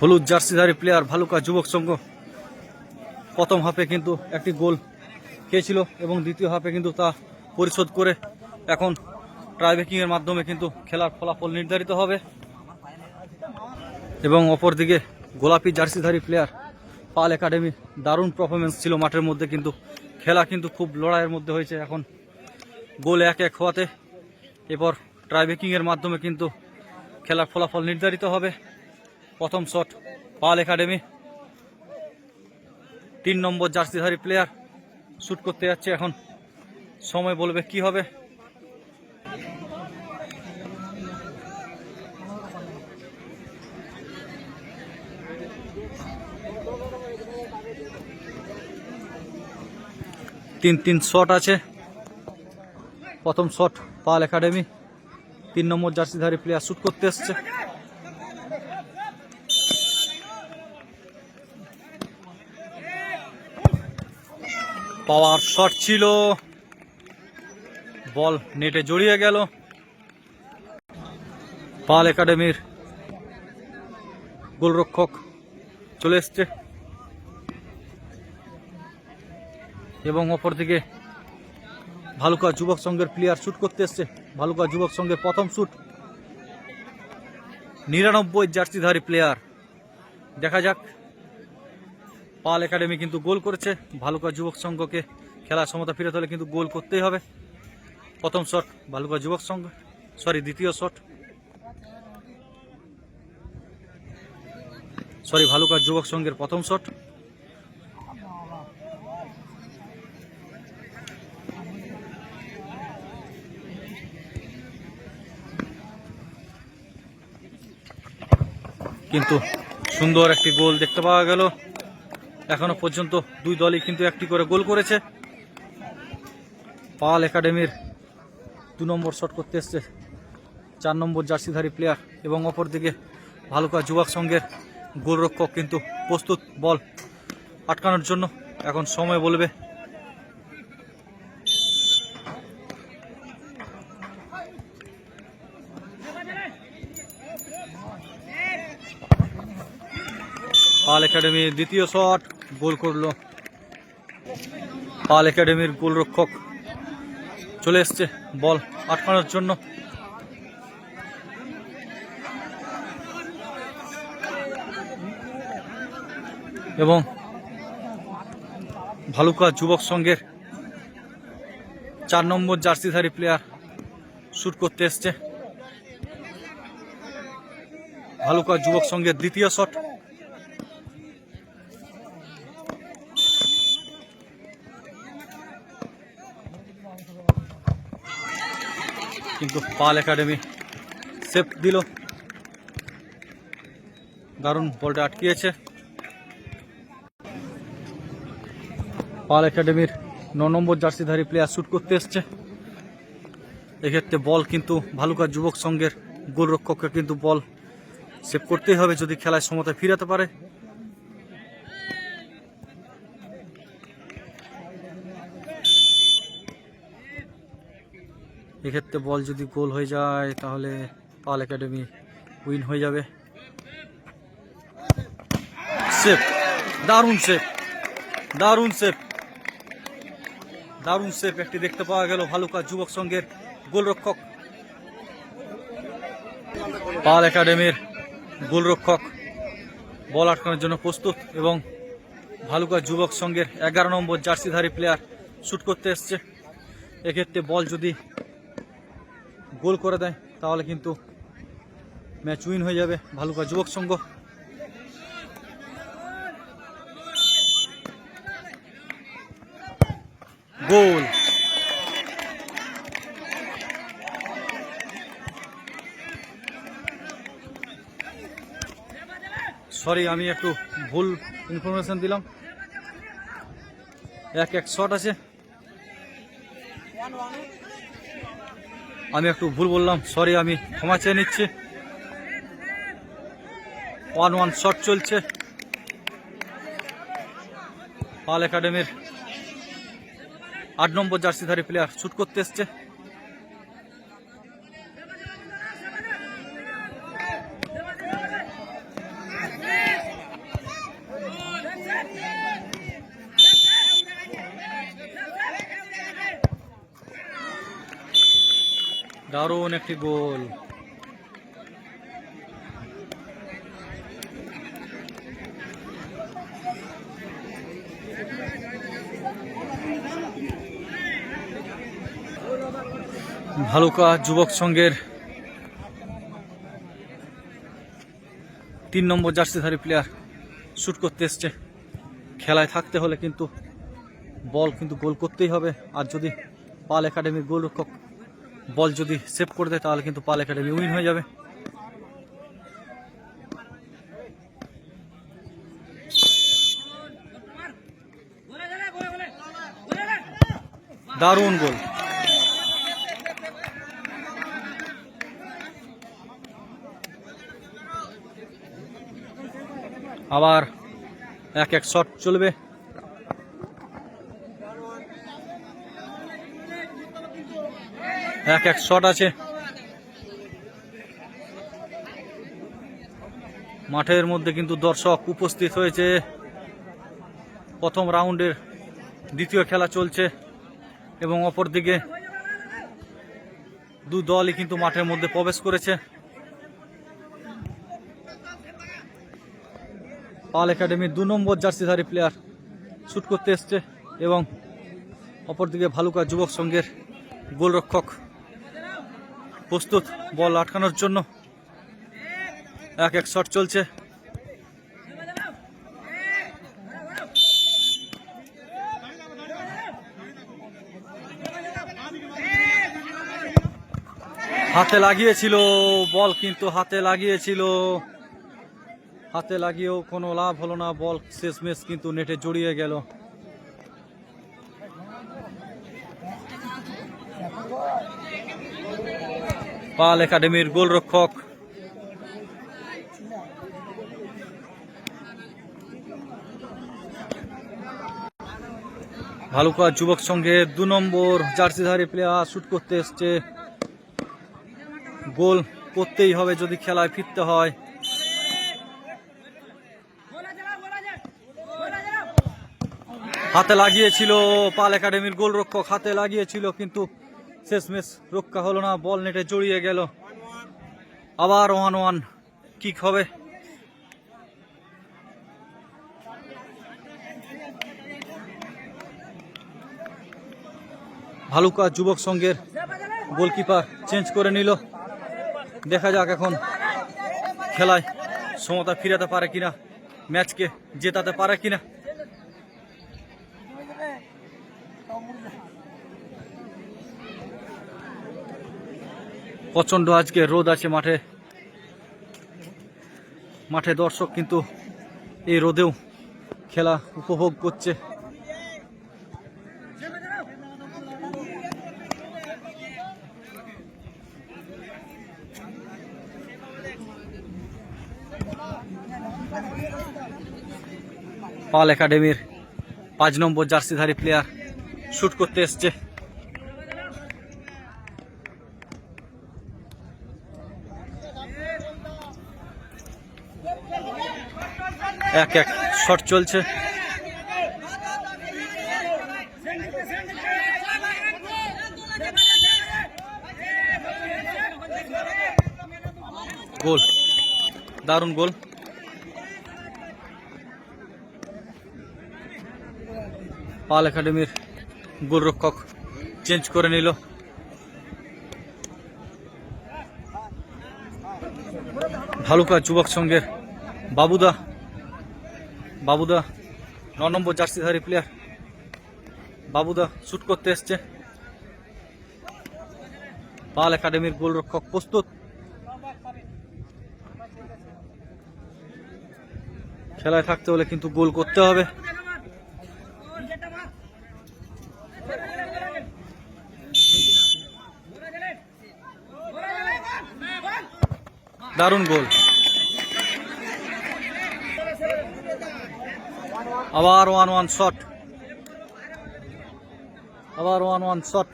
হলুদ জার্সিধারী প্লেয়ার ভালুকা যুবক সংঘ। প্রথম হাফে কিন্তু একটি গোল খেয়েছিল এবং দ্বিতীয় হাফে কিন্তু তা পরিশোধ করে এখন ট্রাইবেকিংয়ের মাধ্যমে কিন্তু খেলার ফলাফল নির্ধারিত হবে। এবং অপরদিকে গোলাপি জার্সিধারী প্লেয়ার পাল একাডেমি দারুণ পারফরমেন্স ছিল মাঠের মধ্যে কিন্তু। খেলা কিন্তু খুব লড়াইয়ের মধ্যে হয়েছে এখন। গোল এক এক হওয়াতে এরপর ট্রাইবেকিংয়ের মাধ্যমে কিন্তু খেলার ফলাফল নির্ধারিত হবে। প্রথম শট পাল একাডেমি তিন নম্বর জার্সিধারী প্লেয়ার শ্যুট করতে যাচ্ছে এখন। সময় বলবে কি হবে। তিন তিন শট আছে। প্রথম শট পাল একাডেমি তিন নম্বর জার্সিধারী প্লেয়ার শ্যুট করতে এসছে। পাওয়ার শট ছিল। বল নেটে জড়িয়ে গেল। পাল একাডেমির গোলরক্ষক চলে এসছে। এবং অপরদিকে ভালুকা যুবক সংঘের প্লেয়ার শুট করতে এসছে। ভালুকা যুবক সংঘের প্রথম শুট নিরানব্বই জার্সিধারী প্লেয়ার দেখা যাক। পাল একাডেমি কিন্তু গোল করেছে। ভালুকা যুবক সংঘকে খেলার সমতা ফিরে হলে কিন্তু গোল করতেই হবে। প্রথম শট ভালুকা যুবক সংঘ। সরি দ্বিতীয় শট সরি ভালুকা যুবক সংঘের প্রথম শট কিন্তু সুন্দর একটি গোল দেখতে পাওয়া গেল। এখনও পর্যন্ত দুই দলই কিন্তু একটি করে গোল করেছে। পাল একাডেমির দু নম্বর শট করতে এসছে। চার নম্বর জার্সিধারী প্লেয়ার এবং অপরদিকে ভালুকা যুবক সংঘের গোলরক্ষক কিন্তু প্রস্তুত বল আটকানোর জন্য এখন সময় বলবে। পাল একাডেমির দ্বিতীয় শট, গোল করল। পাল একাডেমির গোলরক্ষক চলে এসছে বল আটকানোর জন্য। এবং ভালুকা যুবক সংঘের চার নম্বর জার্সিধারী প্লেয়ার শুট করতে এসছে। ভালুকা যুবক সংঘের দ্বিতীয় শট। কিন্তু পাল একাডেমি। সেফ দিল। দারুণ বলটা আটকিয়েছে। পাল একাডেমির ন নম্বর জার্সিধারী প্লেয়ার শ্যুট করতে এসছে। এক্ষেত্রে বল কিন্তু ভালুকা যুবক সংঘের গোলরক্ষককে কিন্তু বল সেভ করতেই হবে যদি খেলায় সমতায় ফিরাতে পারে। এক্ষেত্রে বল যদি গোল হয়ে যায়, তাহলে পাল একাডেমি উইন হয়ে যাবে। সেফ, দারুণ সেফ দারুণ সেফ দারুণ সেফ একটি দেখতে পাওয়া গেল ভালুকা যুবক সংঘের গোলরক্ষক। পাল একাডেমির গোলরক্ষক, বল আটকানোর জন্য প্রস্তুত এবং ভালুকা যুবক সংঘের এগারো নম্বর জার্সিধারী প্লেয়ার শুট করতে এসছে। এক্ষেত্রে বল যদি গোল করে দেয়, তাহলে কিন্তু ম্যাচ উইন হয়ে যাবে ভালুকা যুবক সংঘ। গোল। সরি আমি একটু ভুল ইনফরমেশন দিলাম। এক এক শট আছে। আমি একটু ভুল বললাম সরি আমি ক্ষমা চেয়ে নিচ্ছি। ওয়ান ওয়ান শট চলছে। পাল একাডেমির আট নম্বর জার্সিধারী প্লেয়ার শুট করতে এসছে। দারুণ একটি গোল। ভালুকা যুবক সংঘের তিন নম্বর জার্সিধারী প্লেয়ার শুট করতে এসছে। খেলায় থাকতে হলে কিন্তু বল কিন্তু গোল করতেই হবে। আর যদি পাল একাডেমির গোলরক্ষক বল যদি সেভ করে দেয়, তাহলে কিন্তু পাল একাডেমি উইন হয়ে যাবে। দারুণ গোল। আবার এক এক শট চলবে। এক এক শট আছে। মাঠের মধ্যে কিন্তু দর্শক উপস্থিত হয়েছে। প্রথম রাউন্ডের দ্বিতীয় খেলা চলছে এবং অপরদিকে দু দলই কিন্তু মাঠের মধ্যে প্রবেশ করেছে। পাল একাডেমির দু নম্বর জার্সিধারী প্লেয়ার শুট করতে এসছে এবং অপরদিকে ভালুকা যুবক সংঘের গোলরক্ষক প্রস্তুত, বল আটকানোর জন্য। এক এক শট চলছে। হাতে লাগিয়েছিল বল, কিন্তু হাতে লাগিয়েছিল। হাতে লাগিয়েও কোনো লাভ হলো না, বল শেষমেশ কিন্তু নেটে জড়িয়ে গেল। পাল একাডেমির গোলরক্ষক। ভালুকা যুবক সংঘে দু নম্বর জার্সিধারী প্লেয়ার শুট করতে এসছে। গোল করতেই হবে যদি খেলায় ফিরতে হয়। হাতে লাগিয়েছিল পাল একাডেমির গোলরক্ষক, হাতে লাগিয়েছিল কিন্তু শেষমেশ রক্ষা হলো না, বল নেটে জড়িয়ে গেল। আবার ওয়ান ওয়ান কিক হবে। ভালুকা যুবক সংঘের গোলকিপার চেঞ্জ করে নিল। দেখা যাক এখন খেলায় সমতা ফিরাতে পারে কিনা ম্যাচকে জেতাতে পারে কিনা। প্রচণ্ড আজকে রোদ আছে মাঠে। মাঠে দর্শক কিন্তু এই রোদেও খেলা উপভোগ করছে। পাল একাডেমির পাঁচ নম্বর জার্সিধারী প্লেয়ার শুট করতে এসছে। এক এক শট চলছে। গোল। দারুণ গোল। পাল একাডেমির গোলরক্ষক চেঞ্জ করে নিল। ভালুকা যুবক সংঘের বাবুদা বাবুদা, ন নম্বর জার্সিধারী প্লেয়ার বাবুদা শুট করতে এসছে। পাল একাডেমির গোলরক্ষক প্রস্তুত। খেলায় থাকতে হলে কিন্তু গোল করতে হবে। দারুণ গোল। আবার ওয়ান ওয়ান শট। আবার ওয়ান ওয়ান শট।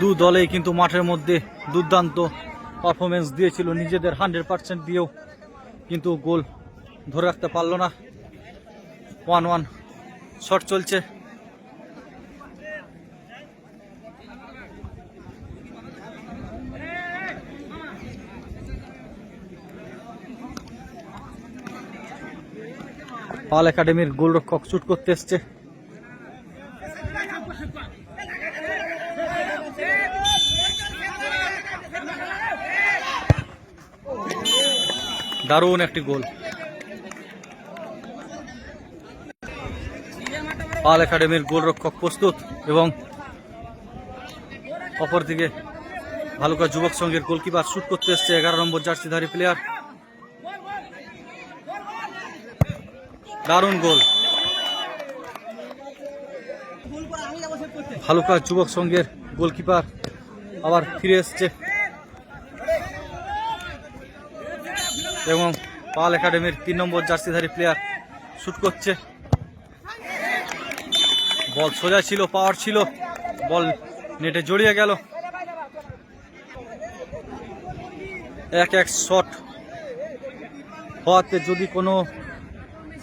দু দলেই কিন্তু মাঠের মধ্যে দুর্দান্ত পারফরমেন্স দিয়েছিল নিজেদের হান্ড্রেড পার্সেন্ট দিয়েও, কিন্তু গোল ধরে রাখতে পারল না। ওয়ান ওয়ান শট চলছে। পাল একাডেমির গোলরক্ষক শুট করতে এসছে। দারুণ একটি গোল। পাল একাডেমির গোলরক্ষক প্রস্তুত এবং অপরদিকে ভালুকা যুবক সংঘের গোলকিপার শুট করতে এসছে এগারো নম্বর জার্সিধারী প্লেয়ার দারুণ গোল। ভালুকা যুবক সংঘের গোলকিপার আবার ফিরে এসছে। এবং পাল একাডেমির তিন নম্বর জার্সিধারী প্লেয়ার শুট করছে। বল সোজা ছিল পাওয়ার ছিল, বল নেটে জড়িয়ে গেল। এক এক শট হওয়াতে যদি কোনো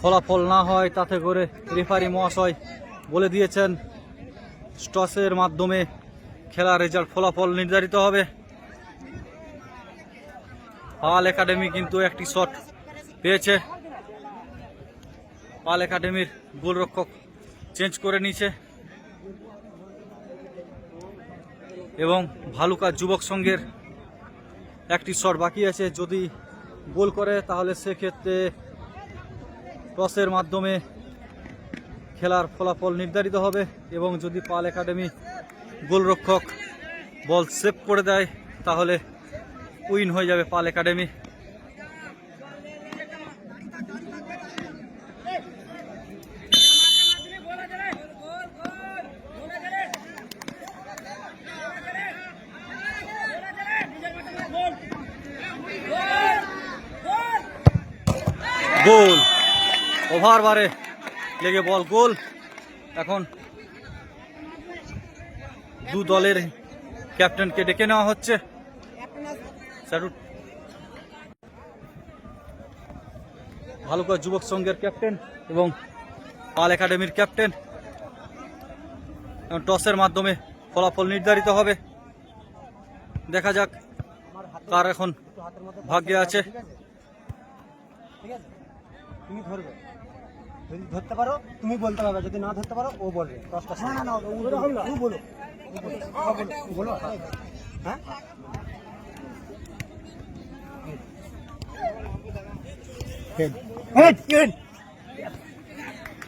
ফলাফল না হয়, তাতে করে রেফারি মহাশয় বলে দিয়েছেন স্টসের মাধ্যমে খেলা রেজাল্ট ফলাফল নির্ধারিত হবে। পাল একাডেমি কিন্তু একটি শট পেয়েছে। পাল একাডেমির গোলরক্ষক চেঞ্জ করে নিয়েছে। এবং ভালুকা যুবক সংঘের একটি শট বাকি আছে। যদি গোল করে, তাহলে সেক্ষেত্রে টসের মাধ্যমে খেলার ফলাফল নির্ধারিত হবে এবং যদি পাল একাডেমি গোলরক্ষক বল সেভ করে দেয়, তাহলে উইন হয়ে যাবে পাল একাডেমি। ওভার বারে লেগে বল গোল। এখন দু দলের ক্যাপ্টেনকে ডেকে নেওয়া হচ্ছে। স্যালুট। ভালুকা যুবক সংঘের ক্যাপ্টেন এবং পাল একাডেমির ক্যাপ্টেন। এখন টসের মাধ্যমে ফলাফল নির্ধারিত হবে। দেখা যাক কার এখন ভাগ্যে আছে? ঠিক আছে? তুমি ধরবে। যদি ধরতে পারো তুমি বলতে পারবে যদি না ধরতে পারো ও বলবে। দশটা না না না। ও বলো বলো হ্যাঁ?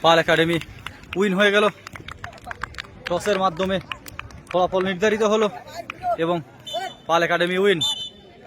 পাল একাডেমি উইন হয়ে গেল। টসের মাধ্যমে ফলাফল নির্ধারিত হলো এবং পাল একাডেমি উইন।